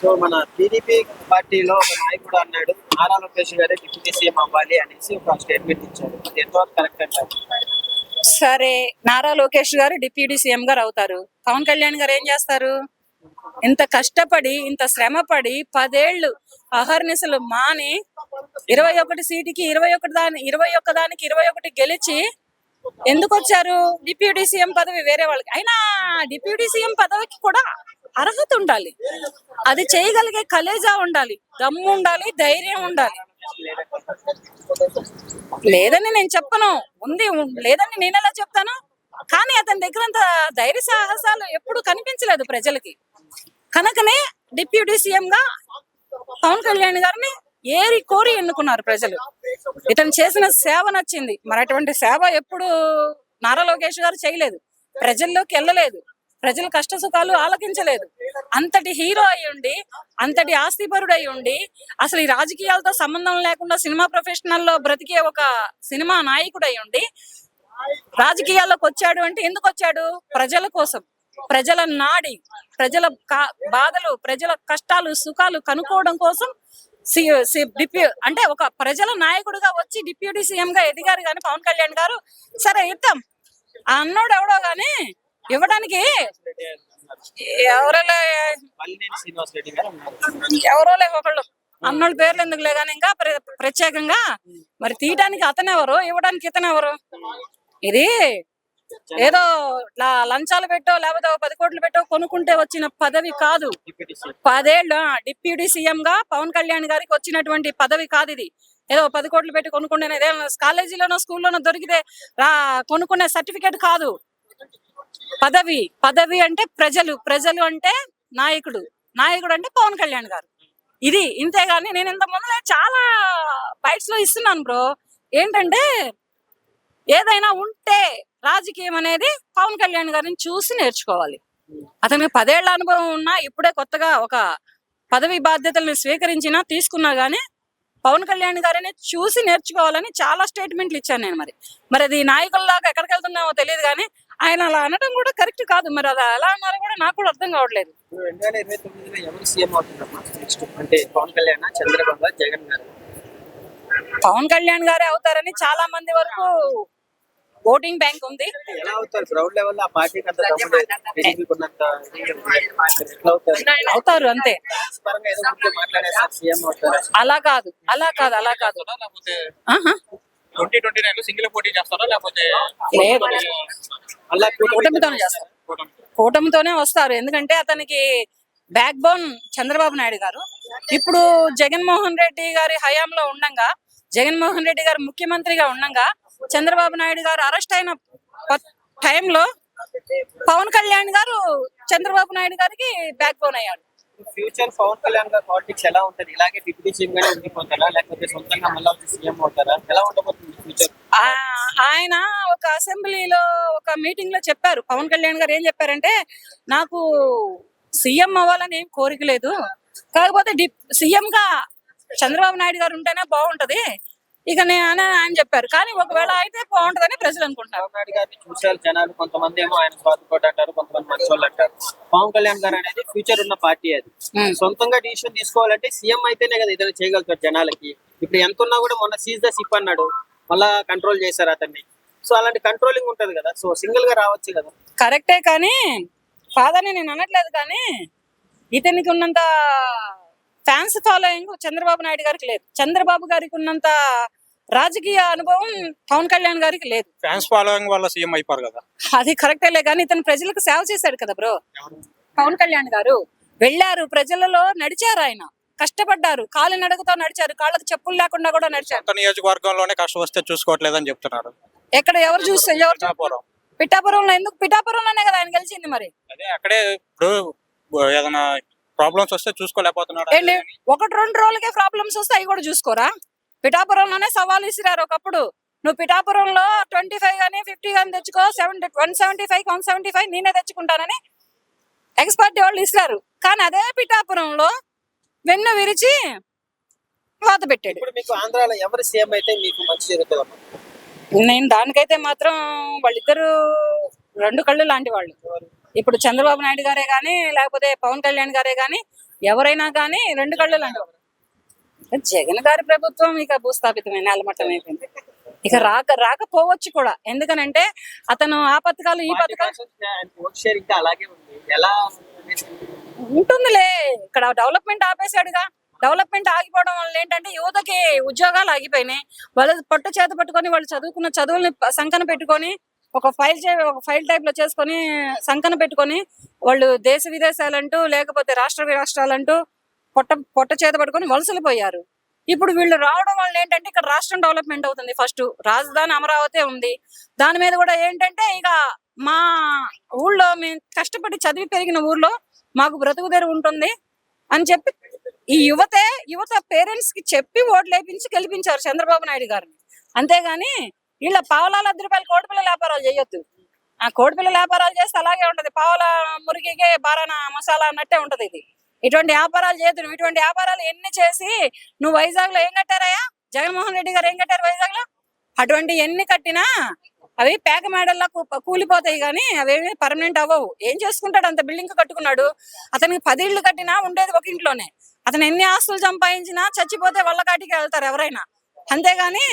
So మన TDP పార్టీలో ఒక నాయకుడు అన్నాడు నారా లోకేష్ గారే డిప్యూటీ సీఎం అవ్వాలి అనేసి ఒక స్టేట్మెంట్ ఇచ్చారు. అది ఎంతవరకు కరెక్ట్ అంటారు? సరే నారా లోకేష్ గారు డిప్యూటీ సీఎం గారు అవుతారు. పవన్ కళ్యాణ్ గారు ఏం చేస్తారు? ఇంత కష్టపడి ఇంత శ్రమపడి పదేళ్ళు అహర్నిశలు మాని ఇరవై ఒకటి సీటుకి ఇరవై ఒకటి దాని ఇరవై ఒక్క దానికి ఇరవై ఒకటి గెలిచి ఎందుకు వచ్చారు? డిప్యూటీ సీఎం పదవి వేరే వాళ్ళకి. అయినా డిప్యూటీ సీఎం పదవికి కూడా అర్హత ఉండాలి. అది చేయగలిగే కలేజా ఉండాలి దమ్ము ఉండాలి ధైర్యం ఉండాలి. లేదని నేను చెప్పను. ఉంది లేదని నేను ఎలా చెప్తాను? కానీ అతని దగ్గర అంత ధైర్య సాహసాలు ఎప్పుడు కనిపించలేదు ప్రజలకి. కనుకనే డిప్యూటీ సీఎం గా పవన్ కళ్యాణ్ గారిని ఏరి కోరి ఎన్నుకున్నారు ప్రజలు. ఇతను చేసిన సేవ నచ్చింది. మరి అటువంటి సేవ ఎప్పుడు నారా లోకేష్ గారు చేయలేదు. ప్రజల్లోకి వెళ్ళలేదు. ప్రజల కష్ట సుఖాలు ఆలకించలేదు. అంతటి హీరో అయి ఉండి అంతటి ఆస్తిపరుడు అయి ఉండి అసలు ఈ రాజకీయాలతో సంబంధం లేకుండా సినిమా ప్రొఫెషనల్లో బ్రతికే ఒక సినిమా నాయకుడు అయి ఉండి రాజకీయాల్లోకి వచ్చాడు అంటే ఎందుకు వచ్చాడు? ప్రజల కోసం. ప్రజల నాడి ప్రజల కా- బాధలు ప్రజల కష్టాలు సుఖాలు కనుక్కోవడం కోసం సి- సి- డిప్యూ అంటే ఒక ప్రజల నాయకుడుగా వచ్చి డిప్యూటీ సీఎం గా ఎదిగారు కానీ పవన్ కళ్యాణ్ గారు. సరే ఇద్దాం ఆ అన్నోడు ఎవడో గాని ఇవ్వడానికి ఉన్నారు ఎవరోలే ఒకళ్ళు. అన్నోళ్ళ పేర్లు ఎందుకులే కానీ ఇంకా ప్ర- ప్రత్యేకంగా మరి తీయడానికి అతనెవరు ఇవ్వడానికి ఇతనెవరు ఇది ఏదో ల- లంచాలు పెట్టో లేకపోతే పది కోట్లు పెట్టో కొనుక్కుంటే వచ్చిన పదవి కాదు. పదేళ్ళు డిప్యూటీ సీఎం గా పవన్ కళ్యాణ్ గారికి వచ్చినటువంటి పదవి కాదు ఇది. ఏదో పది కోట్లు పెట్టి కొనుక్కునే ఇదే కాలేజీలోనో స్కూల్లోనో దొరికితే కొనుక్కునే సర్టిఫికేట్ కాదు. పదవి పదవి అంటే ప్రజలు ప్రజలు అంటే నాయకుడు. నాయకుడు అంటే పవన్ కళ్యాణ్ గారు. ఇది ఇంతేగాని నేను ఇంత ముందు చాలా బైట్స్లో ఇస్తున్నాను బ్రో. ఏంటంటే ఏదైనా ఉంటే రాజకీయం అనేది పవన్ కళ్యాణ్ గారిని చూసి నేర్చుకోవాలి. అతనికి పదేళ్ళ అనుభవం ఉన్నా ఇప్పుడే కొత్తగా ఒక పదవి బాధ్యతలను స్వీకరించినా తీసుకున్నా గానీ పవన్ కళ్యాణ్ గారిని చూసి నేర్చుకోవాలని చాలా స్టేట్మెంట్లు ఇచ్చాను నేను మరి. మరి అది నాయకుల్లాగా ఎక్కడికి వెళ్తున్నామో తెలియదు కానీ ఆయన అలా అనడం కూడా కరెక్ట్ కాదు. మరి అది ఎలా అన్నారో కూడా నాకు కూడా అర్థం కావట్లేదు. ఇప్పుడు రెండు వేల ఇరవై తొమ్మిదిలో ఎవరు సీఎం అవుతుందమ్మా నెక్స్ట్ అంటే పవన్ కళ్యాణ్ చంద్రబాబు గారు, జగన్ గారు? పవన్ కళ్యాణ్ గారే అవుతారని చాలా మంది వరకు ఓటింగ్ బ్యాంక్ ఉంది. ఎలా అవుతారు? గ్రౌండ్ లెవెల్ ఆ పార్టీకి అంత అవుతారు? అలా కాదు అలా కాదు అలా కాదు. ట్వంటీ ట్వంటీ నైన్ సింగిల్ పోటీ చేస్తారా? లేకపోతే లేదు. అలా కూటమితోనే చేస్తారు. కూటమితోనే వస్తారు. ఎందుకంటే అతనికి బ్యాక్ బోన్ చంద్రబాబు నాయుడు గారు. ఇప్పుడు జగన్మోహన్ రెడ్డి గారి హయాంలో ఉండంగా జగన్మోహన్ రెడ్డి గారు ముఖ్యమంత్రిగా ఉండంగా చంద్రబాబు నాయుడు గారు అరెస్ట్ అయిన టైంలో పవన్ కళ్యాణ్ గారు చంద్రబాబు నాయుడు గారికి బ్యాక్ బోన్ అయ్యాడు. ఫ్యూచర్ పవన్ కళ్యాణ్ గారు పాలిటిక్స్ ఎలా ఉంటుంది? ఇలాగే డిప్యూటీ సీఎం గానే ఉండిపోతారా? లేకపోతే సొంతంగా మళ్ళీ వచ్చి సీఎం అవుతారా? ఎలా ఉండబోతుంది ఫ్యూచర్? ఆయన ఒక అసెంబ్లీలో ఒక మీటింగ్లో చెప్పారు. పవన్ కళ్యాణ్ గారు ఏం చెప్పారంటే నాకు సీఎం అవ్వాలని ఏం కోరిక లేదు. కాకపోతే డి సీఎం గా చంద్రబాబు నాయుడు గారు ఉంటేనే బాగుంటది. ఇక నేను ఆయన చెప్పారు. కానీ ఒకవేళ అయితే బాగుంటదని ప్రజలు గారిని చూశారు జనాలు. కొంతమంది ఏమో ఆయన స్వాతికోట అంటారు కొంతమంది మంచి వాళ్ళు అంటారు. పవన్ కళ్యాణ్ గారు అనేది ఫ్యూచర్ ఉన్న పార్టీ అది. సొంతంగా డిసిషన్ తీసుకోవాలంటే సీఎం అయితేనే కదా ఏదైనా చేయగలుగుతారు జనాలకి. ఇప్పుడు ఎంత ఉన్నా కూడా మొన్న సీజ్ ద సిప్ అన్నాడు. మళ్ళా కంట్రోల్ చేశారు అతన్ని. సో అలాంటి కంట్రోలింగ్ ఉంటది కదా. సో సింగిల్గా రావచ్చు కదా. కరెక్టే కానీ కాదని నేను అనట్లేదు కానీ ఇతనికి ఉన్నంత ఫ్యాన్స్ ఫాలోయింగ్ చంద్రబాబు నాయుడు గారికి లేదు. చంద్రబాబు గారికి ఉన్నంత రాజకీయ అనుభవం పవన్ కళ్యాణ్ గారికి లేదు. ఫ్యాన్స్ ఫాలోయింగ్ వల్ల సీఎం అయిపోరు కదా. అది కరెక్టేలే కానీ ఇతను ప్రజలకు సేవ చేశాడు కదా బ్రో. పవన్ కళ్యాణ్ గారు. వెళ్ళారు ప్రజలలో నడిచారు ఆయన. కష్టపడ్డారు కాలు నడకతో నడిచారు కాళ్ళకు చెప్పులు లేకుండా కూడా నడిచారు. నియోజకవర్గంలోనే కష్టం వస్తే చూసుకోవట్లేదని చెప్తున్నారు. ఎక్కడ ఎవరు చూస్తే ఎవరు. పిఠాపురంలో ఎందుకు? పిఠాపురంలోనే కదా ఆయన గెలిచింది మరి. అదే అక్కడే ఇప్పుడు ఏదైనా ప్రాబ్లమ్స్ వస్తే చూసుకోలేకపోతున్నాడు. ఒకటి రెండు రోజులకే ప్రాబ్లమ్స్ వస్తే అవి కూడా చూసుకోరా? పిఠాపురంలోనే సవాల్ ఇసిరారు ఒకప్పుడు. నువ్వు పిఠాపురంలో ట్వంటీ ఫైవ్ కానీ ఫిఫ్టీ కానీ తెచ్చుకో seventy one seventy five one seventy five నేనే తెచ్చుకుంటానని ఎక్స్పర్ట్ వాళ్ళు ఇస్తారు కానీ అదే పిఠాపురంలో వెన్ను విరిచి వాత పెట్టాడు. ఇప్పుడు మీకు ఆంధ్రాలో ఎవరు సీఎం అయితే మీకు మంచి జరుగుతుంది నేను దానికైతే మాత్రం వాళ్ళిద్దరు రెండు కళ్ళు లాంటి వాళ్ళు. ఇప్పుడు చంద్రబాబు నాయుడు గారే కానీ లేకపోతే పవన్ కళ్యాణ్ గారే కానీ ఎవరైనా కానీ రెండు కళ్ళు లాంటి జగన్ గారి ప్రభుత్వం ఇక భూస్థాపితమైన నేలమట్టం అయిపోయింది. ఇక రాక రాకపోవచ్చు కూడా. ఎందుకనంటే అతను ఆ పథకాలు ఈ పథకాలు ఉంటుందిలే. ఇక్కడ డెవలప్మెంట్ ఆపేశాడుగా. డెవలప్మెంట్ ఆగిపోవడం వల్ల ఏంటంటే యువతకి ఉద్యోగాలు ఆగిపోయినాయి. వాళ్ళు పట్టు చేత పట్టుకొని వాళ్ళు చదువుకున్న చదువుల్ని సంకన పెట్టుకొని ఒక ఫైల్ చే ఒక ఫైల్ టైప్లో చేసుకొని సంకన పెట్టుకొని వాళ్ళు దేశ విదేశాలంటూ లేకపోతే రాష్ట్ర రాష్ట్రాలంటూ పొట్ట పొట్ట చేత పట్టుకొని వలసలు పోయారు. ఇప్పుడు వీళ్ళు రావడం వల్ల ఏంటంటే ఇక్కడ రాష్ట్రం డెవలప్మెంట్ అవుతుంది ఫస్ట్. రాజధాని అమరావతి ఉంది. దాని మీద కూడా ఏంటంటే ఇక మా ఊళ్ళో మేము కష్టపడి చదివి పెరిగిన ఊర్లో మాకు బ్రతుకుదెరు ఉంటుంది అని చెప్పి ఈ యువతే యువత పేరెంట్స్కి చెప్పి ఓట్లు వేపించి గెలిపించారు చంద్రబాబు నాయుడు గారిని. అంతేగాని వీళ్ళ పావలాల అర్ధ రూపాయలు కోడిపిల్ల వ్యాపారాలు చేయొద్దు. ఆ కోడిపిల్ల వ్యాపారాలు చేస్తే అలాగే ఉంటది. పావల మురిగికే బారాన మసాలా అన్నట్టే ఉంటది ఇది. ఇటువంటి వ్యాపారాలు చేతురు. ఇటువంటి వ్యాపారాలు ఎన్ని చేసి నువ్వు వైజాగ్లో ఏం కట్టారయ్యా? జగన్మోహన్ రెడ్డి గారు ఏం కట్టారు వైజాగ్లో అటువంటి ఎన్ని కట్టినా అవి పేక మేడల్లా కూలిపోతాయి కానీ అవేమి పర్మనెంట్ అవ్వవు. ఏం చేసుకుంటాడు? అంత బిల్డింగ్ కట్టుకున్నాడు. అతనికి పది ఇళ్ళు కట్టినా ఉండేది ఒక ఇంట్లోనే. అతను ఎన్ని ఆస్తులు సంపాదించినా చచ్చిపోతే వాళ్ళ కాటికి వెళ్తారు ఎవరైనా. అంతేగాని